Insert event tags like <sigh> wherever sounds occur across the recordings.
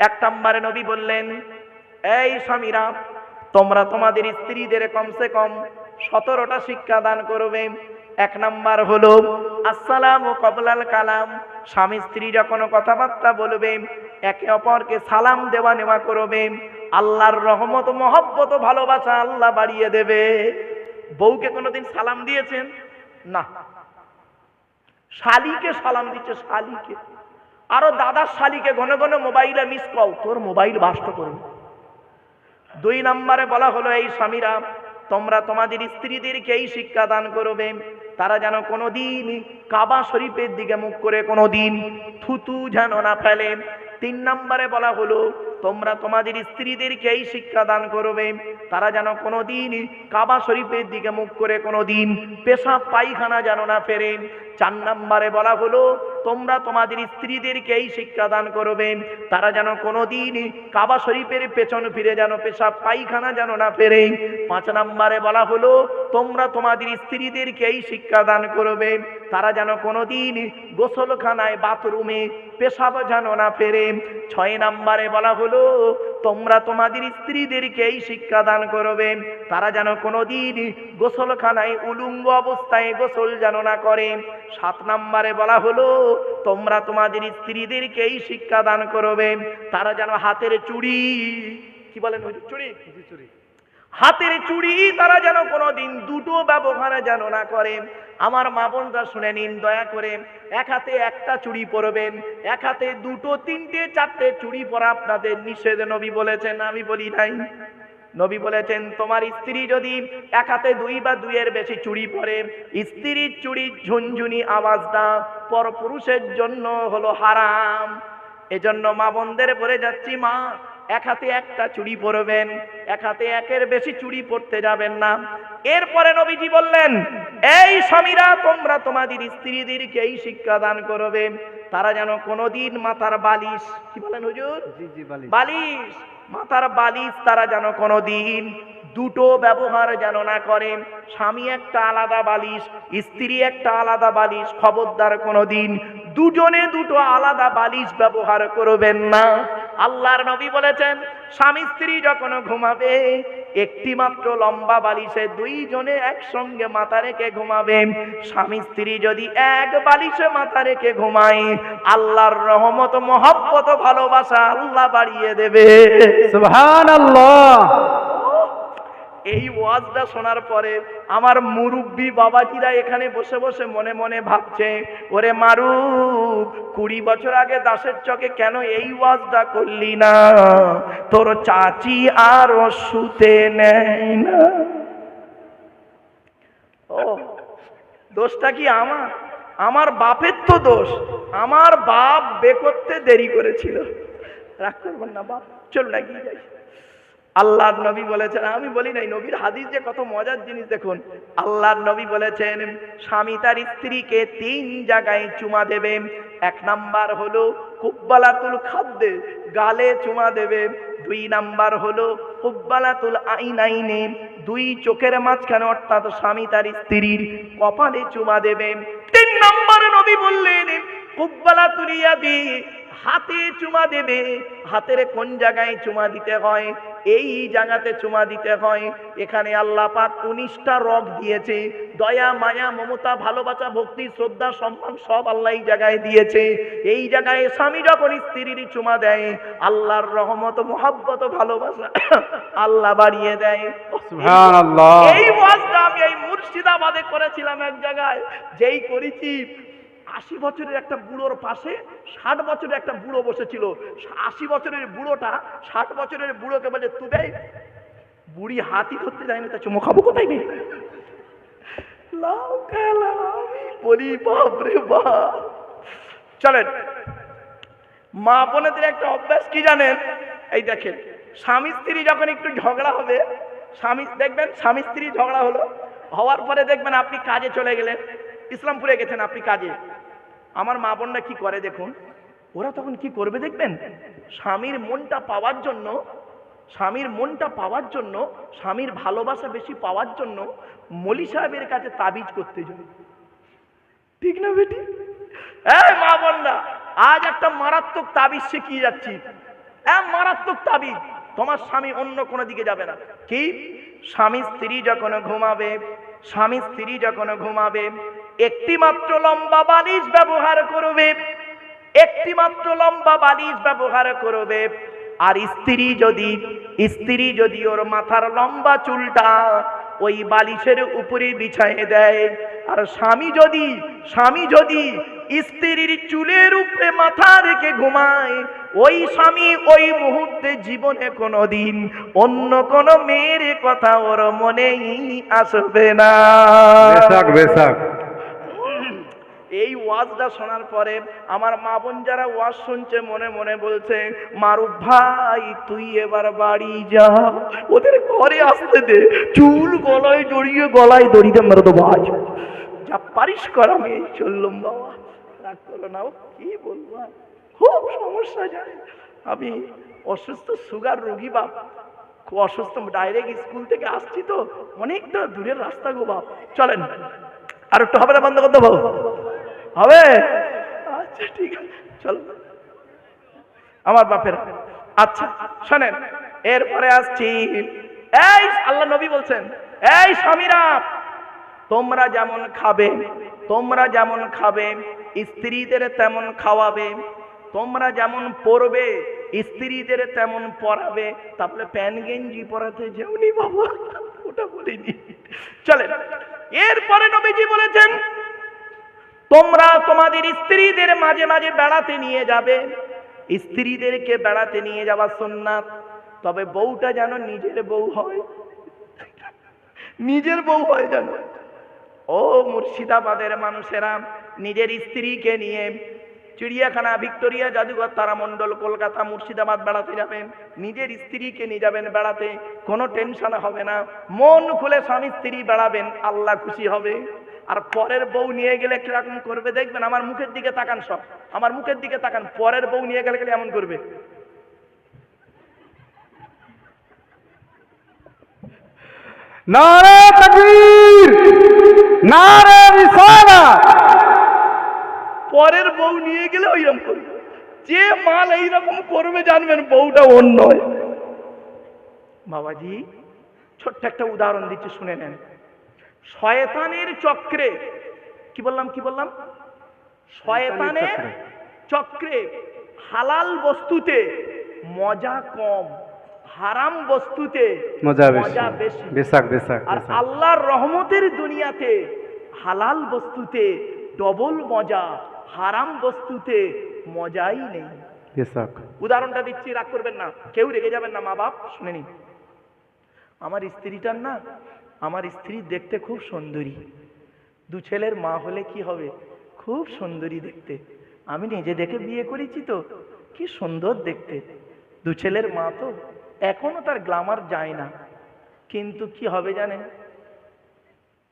এক নম্বরে নবী বললেন, এই স্বামীরা, তোমরা তোমাদের স্ত্রীদের কমসে কম সতেরোটা শিক্ষা দান করবে। এক নাম্বার হলো, আসসালাম ও কবলাল কালাম। স্বামী স্ত্রী যখন কথাবার্তা বলবে, একে অপরকে সালাম দেওয়া নেওয়া করবে। আল্লাহর রহমত, মহব্বত, ভালোবাসা আল্লাহ বাড়িয়ে দেবে। বউকে কোনোদিন সালাম দিয়েছেন? না। শালিকে সালাম দিচ্ছে, শালিকে। আরও দাদার শালিকে ঘন ঘন মোবাইলে মিস কল তোর মোবাইল বাস্ট করবে দুই নম্বরে বলা হলো, এই স্বামীরা, তোমরা তোমাদের স্ত্রীদেরকে এই শিক্ষা দান করবে। তারা যেন কোনোদিন কাবা শরীফের দিকে মুখ করে কোনোদিন থুতু যেন না ফেলে। তিন নম্বরে বলা হলো, তোমরা তোমাদের স্ত্রীদেরকে এই শিক্ষা দান করবে। তারা যেন কোনোদিন কাবা শরীফের দিকে মুখ করে কোনোদিন পেশাব পায়খানা যেন না ফেরে। চার নম্বরে বলা হলো, তোমরা তোমাদের স্ত্রীদেরকে এই শিক্ষা দান করবে। তারা যেন কোনোদিন কাবা শরীফের পেছন ফিরে যেন পেশাব পায়খানা যেন না ফেরে। পাঁচ নম্বরে বলা হলো, তোমরা তোমাদের স্ত্রীদেরকে এই শিক্ষা দান করবে। তারা যেন কোনোদিন গোসলখানায় বাথরুমে পেশাব যেন না ফেরে। ছয় নম্বরে বলা হলো, তোমরা তোমাদের স্ত্রীদেরকে এই শিক্ষা দান করবে। তারা যেন কোনোদিন গোসলখানায় উলুঙ্গ অবস্থায় গোসল যেন না করে। সাত নম্বরে বলা হলো তোমরা তোমাদের স্ত্রীদেরকে এই শিক্ষা দান করবে। তারা যেন হাতের চুড়ি কি বলেন হুজুর? চুড়ি। হাতের চুড়ি তারা যেন কোনোদিন দুটো ব্যবহার যেন না করে। আমার মা বোনরা শুনে নিন দয়া করে। এক হাতে একটা চুড়ি পরবেন এক হাতে দুটো তিনটে চারটে চুড়ি পরা আপনাদের নিষেধ নবী বলেছেন আমি বলি নাই। নবী বলেছেন তোমার স্ত্রী যদি এক হাতে দুই বা দুইয়ের বেশি চুড়ি পরে স্ত্রীর চুড়ির ঝুনঝুনি আওয়াজটা পরপুরুষের জন্য হলো হারাম। এজন্য মা বোনদের বলে যাচ্ছি মা এক হাতে একটা চুড়ি পরবেন এক হাতে একের বেশি চুড়ি পরতে যাবেন না। এরপরে নবীজি বললেন এই স্বামীরা তোমরা তোমাদের স্ত্রীদেরকে এই শিক্ষা দান করবে। তারা যেন কোনোদিন মাথার বালিশ কি বলেন হুজুর? বালিশ। মাথার বালিশ তারা যেন কোনো দিন দুটো ব্যবহার যেন না করেন। স্বামী একটা আলাদা বালিশ, স্ত্রী একটা আলাদা বালিশ, খবরদার কোনো দিন দুজনে দুটো আলাদা বালিশ ব্যবহার করবেন না। আল্লাহর নবী বলেছেন, স্বামী স্ত্রী যখন ঘুমাবে একটি মাত্র লম্বা বালিশে দুইজনে একসঙ্গে মাথা রেখে ঘুমাবে। স্বামী স্ত্রী যদি এক বালিশে মাথা রেখে ঘুমায়, আল্লাহর রহমত, মহব্বত, ভালোবাসা আল্লাহ বাড়িয়ে দেবে। সুবহানাল্লাহ। এই ওয়াজটা শোনার পরে আমার মুরব্বী বাবাজিরা এখানে বসে বসে মনে মনে ভাবছে, ওরে মারু কুড়ি বছর আগে দাসের চকে কেন এই ওয়াজটা করলি না? তোর চাচি আর শুতে নেয় না। ও, দোষটা কি আমার? আমার বাপের তো দোষ। আমার বাপ বে করতে দেরি করেছিল। রাগ করবেন না বাপ, চলুন এগিয়ে যাই। আল্লাহর নবী বলেছেন, আমি বলি নাই, নবীর হাদিস যে কত মজার জিনিস দেখুন। আল্লাহর নবী বলেছেন, স্বামী তার স্ত্রীকে তিন জায়গায় চুমা দেবে। এক নাম্বার হলো কুব্বালাতুল খাদ্যে গালে চুমা দেবে। দুই নাম্বার হলো কুব্বালাতুল আইনাইনে, দুই চোখের মাঝখানে অর্থাৎ স্বামী তার স্ত্রীর কপালে চুমা দেবে। তিন নম্বরে নবী বললেন, কুব্বালাতুল ইয়াদি হাতে চুমা দেবে হাতের কোন জায়গায় চুমা দিতে হয়? এই জায়গাতে চুমা দিতে হয়। এখানে আল্লাহ পাক উনিশটা রগ দিয়েছে। দয়া মায়া মমতা ভালোবাসা ভক্তি শ্রদ্ধা সম্মান সব আল্লাহ এই জায়গায় দিয়েছে। এই জায়গায় স্বামী যখন স্ত্রীর চুমা দেয় আল্লাহর রহমত মোহাব্বত ভালোবাসা <coughs> আল্লাহ বাড়িয়ে দেয়। এই ওয়াজটা আমি এই মুর্শিদাবাদে করেছিলাম এক জায়গায়। যেই করেছি আশি বছরের একটা বুড়োর পাশে ষাট বছরের একটা বুড়ো বসেছিল। আশি বছরের বুড়োটা ষাট বছরের বুড়োকে বলে, তুবে, বুড়ি হাতি ধরতে যায়নি, তা চুমো খাব কোথায় নেই বলি বাপরে বাপ। চলেন। মা বোনেদের একটা অভ্যাস কি জানেন? এই দেখেন, স্বামী স্ত্রী যখন একটু ঝগড়া হবে, স্বামী, দেখবেন স্বামী স্ত্রী ঝগড়া হলো, হওয়ার পরে দেখবেন আপনি কাজে চলে গেলেন। ইসলামপুরে গেছেন আপনি কাজে। আমার মা বোনরা কি করে দেখুন? ওরা তখন কি করবে দেখবেন? স্বামীর মনটা পাওয়ার জন্য, স্বামীর মনটা পাওয়ার জন্য, স্বামীর ভালোবাসা বেশি পাওয়ার জন্য মলি সাহেবের কাছে তাবিজ করতে যায় ঠিক না বেটি? এই মা বোনরা, আজ একটা মারাত্মক তাবিজ শিখিয়ে যাচ্ছি। মারাত্মক তাবিজ, তোমার স্বামী অন্য কোনো দিকে যাবে না। কি? স্বামী স্ত্রী যখন ঘুমাবে, স্বামী স্ত্রী যখন ঘুমাবে একটি মাত্র লম্বা বালিশ ব্যবহার করবে একটি মাত্র লম্বা বালিশ ব্যবহার করবে। আর স্ত্রী যদি স্ত্রী যদি ওর মাথার লম্বা চুলটা ওই বালিশের উপরে বিছায়ে দেয়, আর স্বামী যদি স্বামী যদি স্ত্রীর চুলের উপরে মাথা রেখে ঘুমায়, ওই স্বামী ওই মুহূর্তে জীবনে কোনোদিন অন্য কোনো মেয়ের কথা ওর মনেই আসবে না। বেশাক বেশাক। ওয়াজটা শোনার পরে আমার মা বোন যারা ওয়াজ শুনছে মনে মনে বলছে মারুফ ভাই, তুই এবার বাড়ি যা। ওদের ঘরে আসতে দে। চুল গলায় জড়িয়ে গলায় দড়িতে মেরে দেবো আজ। যা পারিস কর আমি এই চললাম বাবা রাগ করো না কি বলব? খুব সমস্যা যায় আমি অসুস্থ সুগার রোগী বাপ। খুব অসুস্থ, ডাইরেক্ট স্কুল থেকে আসছি তো। অনেকটা দূরের রাস্তা গো বাপ। চলেন। আর একটু হবে না বন্ধ করতে দেবো? হবে? আচ্ছা ঠিক আছে, চলো। আমার বাপের আচ্ছা শোনেন, এরপরে আসছি। এই, আল্লাহ নবী বলছেন, এই স্বামীরা, তোমরা যেমন খাবে, তোমরা যেমন খাবে, স্ত্রীদের তেমন খাওয়াবে, তোমরা যেমন পরবে, স্ত্রীদের তেমন পরাবে, তাহলে প্যান গেঞ্জি পরাতে যেমনি বাবা। ওটা বলিনি। চলেন, এরপরে নবীজি বলেছেন তোমরা তোমাদের স্ত্রীদের মাঝে মাঝে বেড়াতে নিয়ে যাবে। স্ত্রীদেরকে বেড়াতে নিয়ে যাওয়া সুন্নাত। তবে বউটা যেন নিজের বউ হয়। নিজের বউ হয় যেন। ও মুর্শিদাবাদের মানুষেরা, নিজের স্ত্রীকে নিয়ে চিড়িয়াখানা, ভিক্টোরিয়া জাদুঘর তারা তারামণ্ডল, কলকাতা, মুর্শিদাবাদ বেড়াতে যাবেন। নিজের স্ত্রীকে নিয়ে যাবেন বেড়াতে। কোনো টেনশন হবে না। মন খুলে স্বামী স্ত্রী বেড়াবেন। আল্লাহ খুশি হবে। আর পরের বউ নিয়ে গেলে কীরকম করবে দেখবেন? আমার মুখের দিকে তাকান সব। আমার মুখের দিকে তাকান পরের বউ নিয়ে গেলে গেলে এমন করবে। নারে তকবীর নারে রিসালাত পরের বউ নিয়ে গেলে ওইরকম করবে। যে মাল এইরকম করবে জানবেন বউটা অন্য। বাবাজি ছোট্ট একটা উদাহরণ দিচ্ছি শুনে নেন। শয়তানের চক্রে। কি বললাম কি বললাম? শয়তানের চক্রে। হালাল বস্তুতে মজা কম হারাম বস্তুতে মজা বেশি। মজা বেশি। বেশাক বেশাক আর আল্লাহর রহমতের দুনিয়াতে হালাল বস্তুতে ডবল মজা হারাম বস্তুতে মজাই নেই। বেশাক উদাহরণটা দিচ্ছি রাগ করবেন না। কেউ রেগে যাবেন না মা বাপ শুনে নিন। আমার স্ত্রীটার না আমার স্ত্রী দেখতে খুব সুন্দরী। দু ছেলের মা হলে কি হবে? খুব সুন্দরী দেখতে। আমি নিজে দেখে বিয়ে করেছি তো, কি সুন্দর দেখতে। দু ছেলের মা তো এখনও তার গ্লামার যায় না। কিন্তু কি হবে জানেন?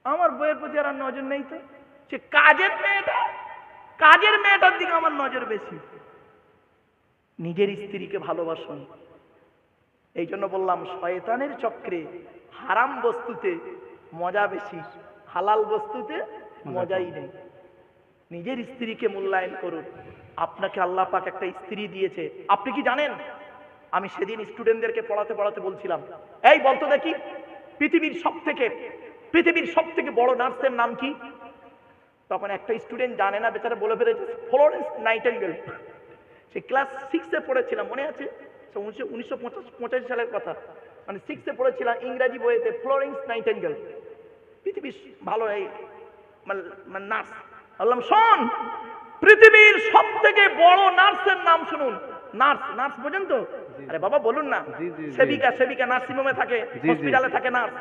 আমার বইয়ের প্রতি আর নজর নেই তো। সে কাজের মেয়েটা, কাজের মেয়েটার দিকে আমার নজর বেশি। নিজের স্ত্রীকে ভালোবাসুন। এই জন্য বললাম শয়তানের চক্রে হারাম বস্তুতে মজা বেশি হালাল বস্তুতে মজাই নেই। নিজের স্ত্রীকে মূল্যায়ন করুন। আপনাকে আল্লাহ পাক একটা স্ত্রী দিয়েছে। আপনি কি জানেন? আমি সেদিন স্টুডেন্টদেরকে পড়াতে পড়াতে বলছিলাম এই বলতো দেখি পৃথিবীর সব থেকে পৃথিবীর সব থেকে বড় নার্সের নাম কি? তখন একটা স্টুডেন্ট জানে না বেচারা বলে ফেলেছে ফ্লোরেন্স নাইটেঙ্গেল। সে ক্লাস সিক্সে পড়েছিলাম মনে আছে? সে উনিশশো পঁচাশি সালের কথা। মানে সিক্সে পড়েছিলাম ইংরাজি বইয়েতে ফ্লোরেন্স নাইটেঙ্গেল পৃথিবীর ভালো এই মানে নার্স। বললাম শোন পৃথিবীর সব থেকে বড় নার্সের নাম শুনুন। নার্স নার্স বোঝেন তো? আরে বাবা বলুন না। সেবিকা সেবিকা নার্সিংহোমে থাকে হসপিটালে থাকে নার্স।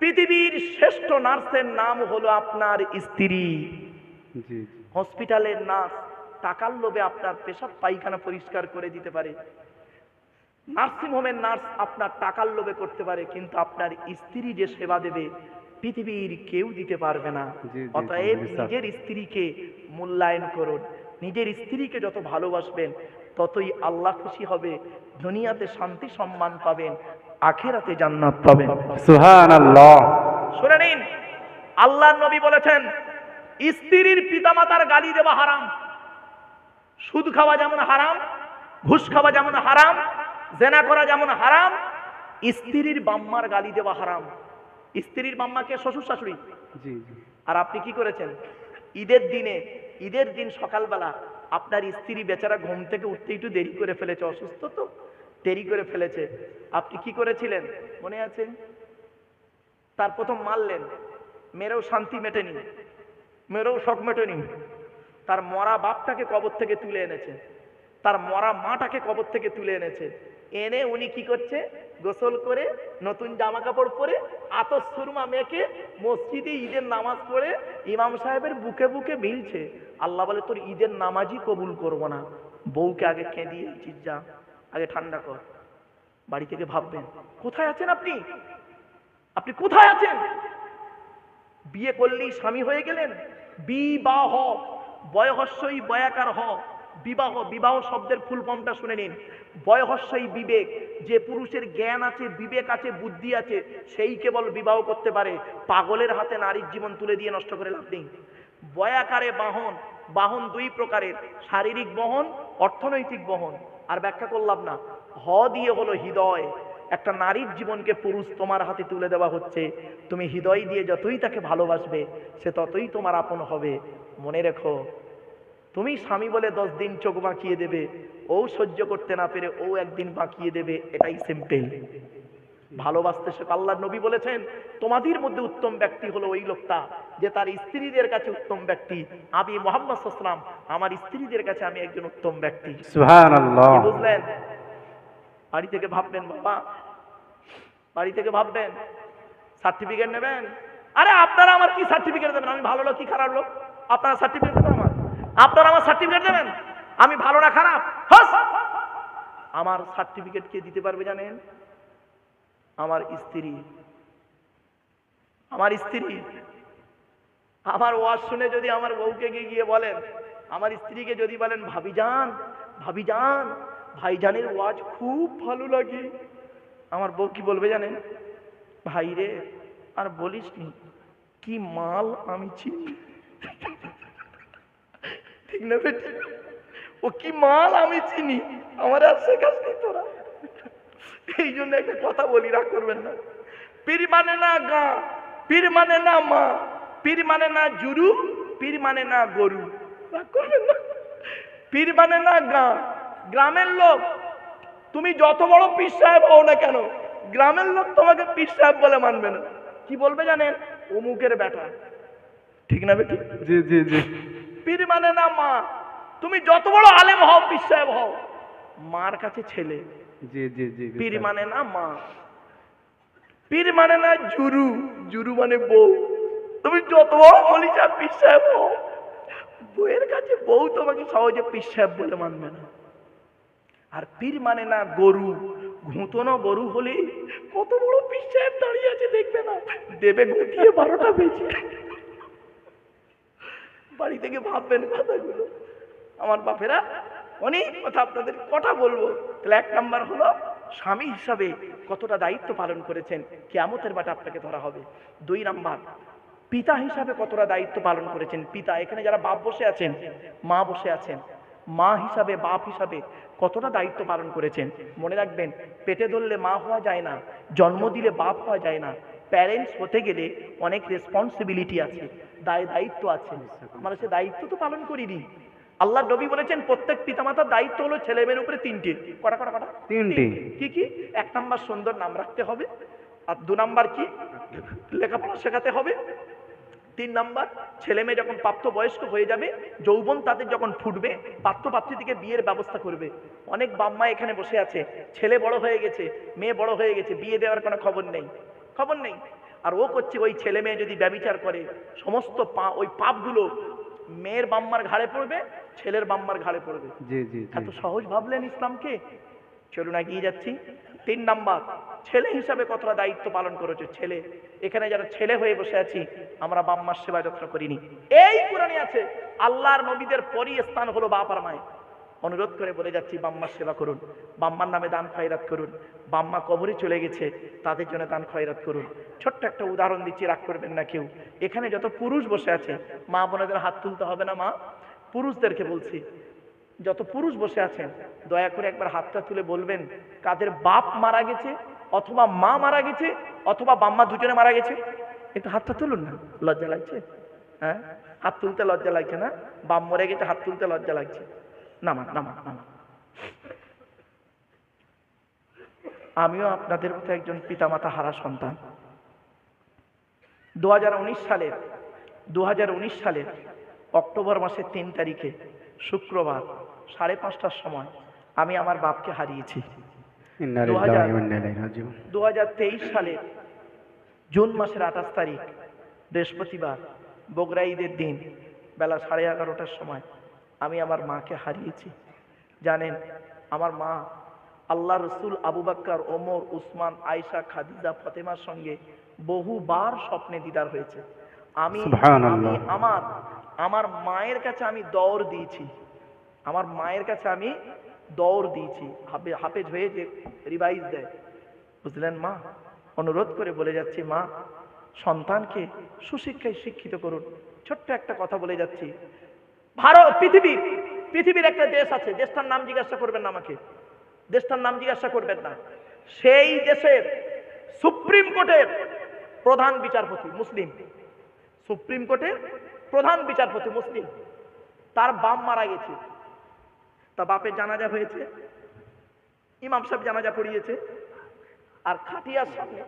পৃথিবীর শ্রেষ্ঠ নার্সের নাম হলো আপনার স্ত্রী। হসপিটালের নার্স টাকার লোভে আপনার পেশাব পায়খানা পরিষ্কার করে দিতে পারে। নার্সিং হোমের নার্স আপনার টাকার লোভে করতে পারে কিন্তু আপনার স্ত্রী যে সেবা দেবে পৃথিবীর কেউ দিতে পারবে না। অতএব নিজের স্ত্রীকে মূল্যায়ন করুন। নিজের স্ত্রীকে যত ভালোবাসবেন ততই আল্লাহ খুশি হবে দুনিয়াতে শান্তি সম্মান পাবেন আখেরাতে জান্নাত পাবেন। সুবহানাল্লাহ। শুনে নিন আল্লাহ নবী বলেছেন স্ত্রীর পিতামাতার গালি দেওয়া হারাম। সুদ খাওয়া যেমন হারাম ঘুষ খাওয়া যেমন হারাম জেনা করা যেমন হারাম স্ত্রীর বাম্মার গালি দেওয়া হারাম। স্ত্রীর বাম্মাকে শ্বশুর শাশুড়ি। আর আপনি কি করেছেন? ঈদের দিনে ঈদের দিন সকালবেলা আপনার স্ত্রী বেচারা ঘুম থেকে উঠতে একটু দেরি করে ফেলেছে অসুস্থ তো দেরি করে ফেলেছে। আপনি কি করেছিলেন? মনে আছে? তার প্রথম মারলেন। মেরেও শান্তি মেটেনি। মেরেও শখ মেটেনি। তার মরা বাপটাকে কবর থেকে তুলে এনেছে। তার মরা মাটাকে কবর থেকে তুলে এনেছে। এনে উনি কি করছে? গোসল করে নতুন জামা কাপড় পরে আতর সুরমা মেখে মসজিদে ঈদের নামাজ পড়ে ইমাম সাহেবের বুকে বুকে মিলছে। আল্লাহ বলে, তোর ঈদের নামাজই কবুল করব না। বউকে আগে কেঁদিয়ে যা, আগে ঠান্ডা কর। বাড়ি থেকে ভাববেন, কোথায় আছেন আপনি? আপনি কোথায় আছেন? বিয়ে করলেই স্বামী হয়ে গেলেন? বি বিবাহ বয়হস্যই বয়াকার হ বিবাহ বিবাহ শব্দের ফুল ফর্মটা শুনে নিন। বয়হস্যই বিবেক, যে পুরুষের জ্ঞান আছে, বিবেক আছে, বুদ্ধি আছে, সেই কেবল বিবাহ করতে পারে। পাগলের হাতে নারীর জীবন তুলে দিয়ে নষ্ট করে লাভ নেই। বয়াকারে বাহন বাহন দুই প্রকারের, শারীরিক বহন, অর্থনৈতিক বহন। আর ব্যাখ্যা করলাম না, হ দিয়ে হলো হৃদয়। একটা নারীর জীবনকে পুরুষ তোমার হাতে তুলে দেওয়া হচ্ছে। তুমি হৃদয় দিয়ে যতই তাকে ভালোবাসবে, সে ততই তোমার আপন হবে। মনে রেখো তুমি স্বামী বলে দশ দিন চোখ বাঁকিয়ে দেবে ও সহ্য করতে না পেরে ও একদিন বাঁকিয়ে দেবে এটাই সিম্পল ভালোবাসতে শেখ আল্লাহ নবী বলেছেন তোমাদের মধ্যে উত্তম ব্যক্তি হলো ওই লোকটা যে তার স্ত্রীদের কাছে উত্তম ব্যক্তি। আমি মোহাম্মদ সাল্লাম আমার স্ত্রীদের কাছে আমি একজন উত্তম ব্যক্তি। সুবহানাল্লাহ। বুঝলেন? বাড়ি থেকে ভাববেন বাবা। বাড়ি থেকে ভাববেন সার্টিফিকেট নেবেন? আরে আপনারা আমার কি সার্টিফিকেট দেবেন? আমি ভালো লোক কি খারাপ লোক? আপনারা সার্টিফিকেট দেবেন আপনারা আমার সার্টিফিকেট দেবেন? আমি ভালো না খারাপ? আমার সার্টিফিকেট কে দিতে পারবে জানেন? আমার স্ত্রী। আমার স্ত্রী। আমার ওয়াজ শুনে যদি আমার বউকে গিয়ে বলেন, আমার স্ত্রীকে যদি বলেন, ভাবি যান ভাবি যান ভাইজানের ওয়াজ খুব ভালো লাগে। আমার বউ কি বলবে জানেন? ভাই রে আর বলিস কি মাল আমি চিনি ঠিক না বেটি। ও কি মাল আমি চিনি, আমার আর শেখাস নি তোরা। এই জন্য একটা কথা বলি, রাগ করবেন না। পীর মানে না গা, পীর মানে না মা, পীর মানে না জুরু, পীর মানে না গরু। রাগ করবেন না। পীর মানে না গা, গ্রামের লোক, তুমি যত বড় পীর সাহেব হও না কেন, গ্রামের লোক তোমাকে পীর সাহেব বলে মানবে না। কি বলবে জানেন? অমুকের বেটা। ঠিক না বেটি? জি জি জি। পীর মানে না মা। তুমি যত বড় আলেম হও পীর সাহেব হও। মার কাছে ছেলে। জি জি জি পীর মানে না মা। পীর মানে না জুরু। জুরু মানে বউ। তুমি যত বড় বলি যা পীর সাহেব হও। বউয়ের কাছে বউ তোমাকে সহজে পীর সাহেব বলে মানবে না। আর পীর মানে না গরু। ঘুঁতনো গরু হলে কত বড় পীর সাহেব দাঁড়িয়ে আছে দেখবে না। দেবে ঘুঁটিয়ে বারোটা বেজে। বাড়ি থেকে ভাববেন কথাগুলো। আমার বাপেরা, অনেক কথা আপনাদের কটা বলব। তাহলে এক নাম্বার হলো, স্বামী হিসাবে কতটা দায়িত্ব পালন করেছেন, কেয়ামতের বাটা আপনাকে ধরা হবে। দুই নাম্বার, পিতা হিসাবে কতটা দায়িত্ব পালন করেছেন? পিতা, এখানে যারা বাপ বসে আছেন, মা বসে আছেন, মা হিসাবে, বাপ হিসাবে কতটা দায়িত্ব পালন করেছেন? মনে রাখবেন, পেটে ধরলে মা হওয়া যায় না, জন্ম দিলে বাপ হওয়া যায় না। প্যারেন্টস হতে গেলে অনেক রেসপন্সিবিলিটি আছে। দায় দায়িত্ব আছে আমরা সে দায়িত্ব তো পালন করিনি। আল্লাহ নবী বলেছেন প্রত্যেক পিতামাতার দায়িত্ব হলো ছেলে মেয়ের উপরে তিনটি। কটা কটা কটা? তিনটি। কি কি? এক নাম্বার সুন্দর নাম রাখতে হবে। আর দু নাম্বার কি? লেখাপড়া শেখাতে হবে। তিন নাম্বার ছেলে মেয়ে যখন প্রাপ্ত বয়স্ক হয়ে যাবে যৌবন তাদের যখন ফুটবে পাত্র পাত্রী থেকে বিয়ের ব্যবস্থা করবে। অনেক বাম্মা এখানে বসে আছে। ছেলে বড় হয়ে গেছে মেয়ে বড় হয়ে গেছে বিয়ে দেওয়ার কোনো খবর নেই। খবর নেই। আর ও করছে ওই ছেলে মেয়ে যদি ব্যবিচার করে সমস্ত পা ওই পাপগুলো মেয়ের বাম্মার ঘাড়ে পড়বে ছেলের বাম্মার ঘাড়ে পড়বে। এত সহজ ভাবলেন ইসলামকে? চলুন এগিয়ে যাচ্ছি। তিন নাম্বার ছেলে হিসাবে কতটা দায়িত্ব পালন করেছে? ছেলে এখানে যারা ছেলে হয়ে বসে আছি আমরা বাম্মার সেবা যত্ন করিনি। এই কোরআনে আছে আল্লাহর নবীদের পরই স্থান হলো বাপ আর মায় অনুরোধ করে বলে যাচ্ছি, বাম্মার সেবা করুন, বাম্মার নামে দান খয়রাত করুন, বাম্মা কবরে চলে গেছে, তাদের জন্য দান খয়রাত করুন। ছোট্ট একটা উদাহরণ দিচ্ছি, রাগ করবেন না কেউ। এখানে যত পুরুষ বসে আছে, মা বোনেদের হাত তুলতে হবে না মা? পুরুষদেরকে বলছি, যত পুরুষ বসে আছেন, দয়া করে একবার হাতটা তুলে বলবেন, কাদের বাপ মারা গেছে, অথবা মা মারা গেছে, অথবা বাম্মা দুজনে মারা গেছে? একটু হাতটা তুলুন না, লজ্জা লাগছে? হ্যাঁ? হাত তুলতে লজ্জা লাগছে না? বাপ মরে গেছে, হাত তুলতে লজ্জা লাগছে। নামা নামা নামা। আমিও আপনাদের মতো একজন পিতামাতা হারা সন্তান। দু সালের দু সালের অক্টোবর মাসের তিন তারিখে শুক্রবার সাড়ে পাঁচটার সময় আমি আমার বাপকে হারিয়েছি। দু সালের জুন মাসের আঠাশ তারিখ বৃহস্পতিবার বগরা ঈদের দিন বেলা সাড়ে এগারোটার সময় আমি আমার মাকে হারিয়েছি। জানেন আমার মা আল্লাহ রসুল আবু বাক্কার ওমর উসমান আয়সা খাদিজা ফতেমার সঙ্গে বহুবার স্বপ্নে দিদার হয়েছে। আমি আমি আমার আমার মায়ের কাছে আমি দৌড় দিয়েছি। আমার মায়ের কাছে আমি দৌড় দিয়েছি। হাফে হাফেজ হয়ে যে রিভাইজ দেয়। বুঝলেন মা? অনুরোধ করে বলে যাচ্ছি মা সন্তানকে সুশিক্ষায় শিক্ষিত করুন। ছোট্ট একটা কথা বলে যাচ্ছি। ভারত পৃথিবীর পৃথিবীর একটা দেশ আছে। দেশটার নাম জিজ্ঞাসা করবেন না আমাকে। দেশটার নাম জিজ্ঞাসা করবেন না। সেই দেশের সুপ্রিম কোর্টের প্রধান বিচারপতি মুসলিম। সুপ্রিম কোর্টের প্রধান বিচারপতি মুসলিম। তার বাপ মারা গেছে। তা বাপের জানাজা হয়েছে। ইমাম সাহেব জানাজা পড়িয়েছে। আর খাটিয়ার সামনে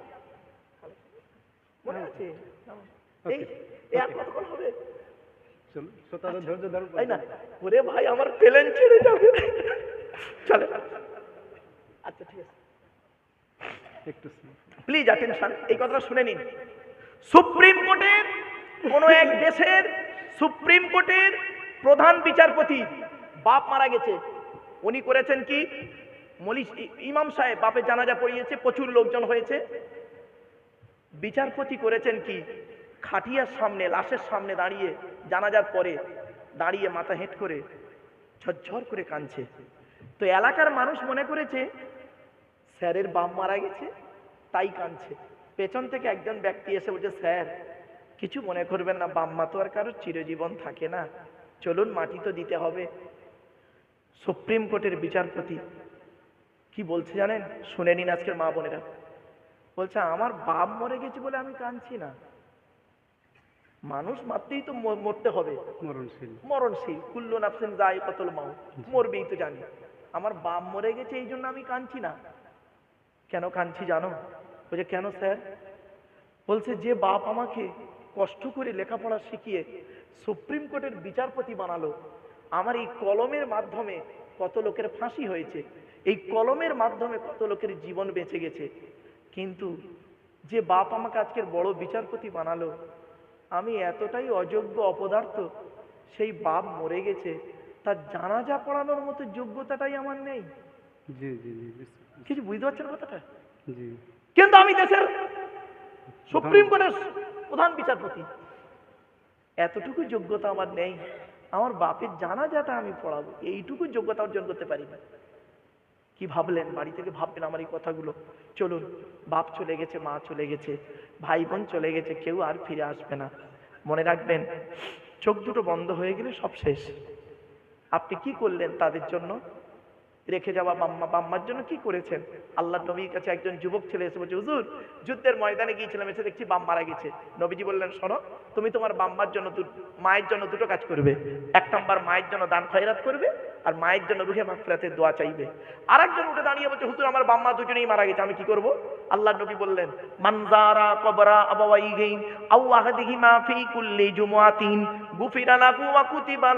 মনে আছে? এই আর কতক্ষণ হবে? শ্রোতাদের ধৈর্য ধরো তাই না ওরে ভাই আমার প্লেন ছেড়ে যাবে চলে। আচ্ছা ঠিক আছে। একটু প্লিজ অ্যাটেনশন এই কথাটা শুনে নিন। সুপ্রিম কোর্টের কোন এক দেশের সুপ্রিম কোর্টের প্রধান বিচারপতি বাপ মারা গেছে। উনি করেছেন কি? মলিশ ইমাম সাহেব বাপের জানাজা পড়িয়েছে প্রচুর লোকজন হয়েছে। বিচারপতি করেছেন কি? খাটিয়ার সামনে, লাশের সামনে দাঁড়িয়ে, জানাজার পরে দাঁড়িয়ে মাথা হেঁট করে ঝরঝর করে কাঁদছে। তো এলাকার মানুষ মনে করেছে, স্যারের বাপ মারা গেছে, তাই কাঁদছে। পেছন থেকে একজন ব্যক্তি এসে বলছে, স্যার, কিছু মনে করবেন না বাম্মা তো আর কারোর চিরজীবন থাকে না। চলুন, মাটি তো দিতে হবে। সুপ্রিম কোর্টের বিচারপতি কি বলছে জানেন? শুনে নিন আজকের মা বোনেরা। বলছে, আমার বাপ মরে গেছে বলে আমি কাঁদছি না। মানুষ মাত্রেই তো মরতে হবে। মরণশীল। মরণশীল। কুল্লু নাফসিন যায় কতল মাও মরবেই তো জানি। আমার বাপ মরে গেছে এই জন্য আমি কাঁদছি না। কেন কাঁদছি জানো? বলছে কেন স্যার? বলছে যে বাপ আমাকে কষ্ট করে লেখাপড়া শিখিয়ে সুপ্রিম কোর্টের বিচারপতি বানালো আমার এই কলমের মাধ্যমে কত লোকের ফাঁসি হয়েছে এই কলমের মাধ্যমে কত লোকের জীবন বেঁচে গেছে। কিন্তু যে বাপ আমাকে আজকের বড় বিচারপতি বানালো আমি এতটাই অযোগ্য অপদার্থ সেই বাপ মরে গেছে তার জানাজা পড়ানোর মতো যোগ্যতাটাই আমার নেই। কিছু বুঝতে পারছেন কথাটা? জি। কিন্তু আমি দেশের সুপ্রিম কোর্টের প্রধান বিচারপতি। এতটুকু যোগ্যতা আমার নেই আমার বাপের জানাজাটা আমি পড়াবো এইটুকু যোগ্যতা অর্জন করতে পারি না। কি ভাবলেন? বাড়ি থেকে ভাববেন আমার এই কথাগুলো? চলুন, বাপ চলে গেছে, মা চলে গেছে, ভাই বোন চলে গেছে, কেউ আর ফিরে আসবে না। মনে রাখবেন, চোখ দুটো বন্ধ হয়ে গেলে সব শেষ। আপনি কি করলেন তাদের জন্য? রেখে যাওয়া বাম্মা, বাম্মার জন্য কি করেছেন? আল্লাহ নবীর কাছে একজন যুবক ছেলে এসে বলছে, হুজুর, যুদ্ধের ময়দানে গিয়েছিলাম, এসে দেখছি বাম মারা গেছে। নবীজি বললেন, শোনো, তুমি তোমার বাম্মার জন্য মায়ের জন্য দুটো কাজ করবে। এক নম্বর মায়ের জন্য দান খয়রাত করবে আর মায়ের জন্য রুহে মাগফিরাতের দোয়া চাইবে। আর একজন উঠে দাঁড়িয়ে বলছে, হুজুর, আমার বাম্মা দুজনেই মারা গেছে, আমি কি করব? আল্লাহ নবী বললেন মানজারা কবরা ফি কুল্লি গুফিরা ওয়া কুতিবা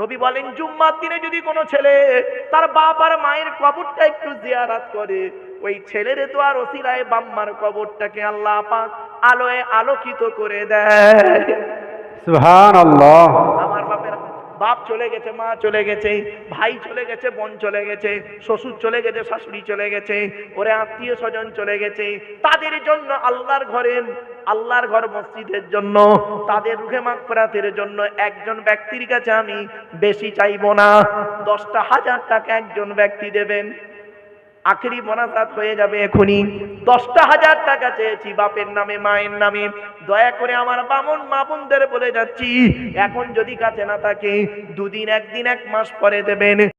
নবী বলেন, জুম্মার দিনে যদি কোনো ছেলে তার বাপ আর মায়ের কবরটা একটু জিয়ারাত করে, ওই ছেলের তো আর ওসিলায় বাম্মার কবরটাকে আল্লাহ পাক আলোয় আলোকিত করে দেয়। সুবহানাল্লাহ। বাপ চলে গেছে, মা চলে গেছে, ভাই চলে গেছে, বোন চলে গেছে, শ্বশুর চলে গেছে, শাশুড়ি চলে গেছে, ওরে আত্মীয় স্বজন চলে গেছে। তাদের জন্য আল্লাহর ঘরে, আল্লাহর ঘর মসজিদের জন্য, তাদের রুখে মাগফিরাতের জন্য একজন ব্যক্তির কাছে আমি বেশি চাইব না। দশটা হাজার টাকা একজন ব্যক্তি দেবেন। আখেরি মোনাজাত হয়ে যাবে এখনই দশটা হাজার টাকা চেয়েছি, বাপের নামে, মায়ের নামে। দয়া করে আমার বামন, মামুনদের বলে যাচ্ছি, এখন যদি কাছে না থাকে, দুদিন, একদিন, এক মাস পরে দেবেন।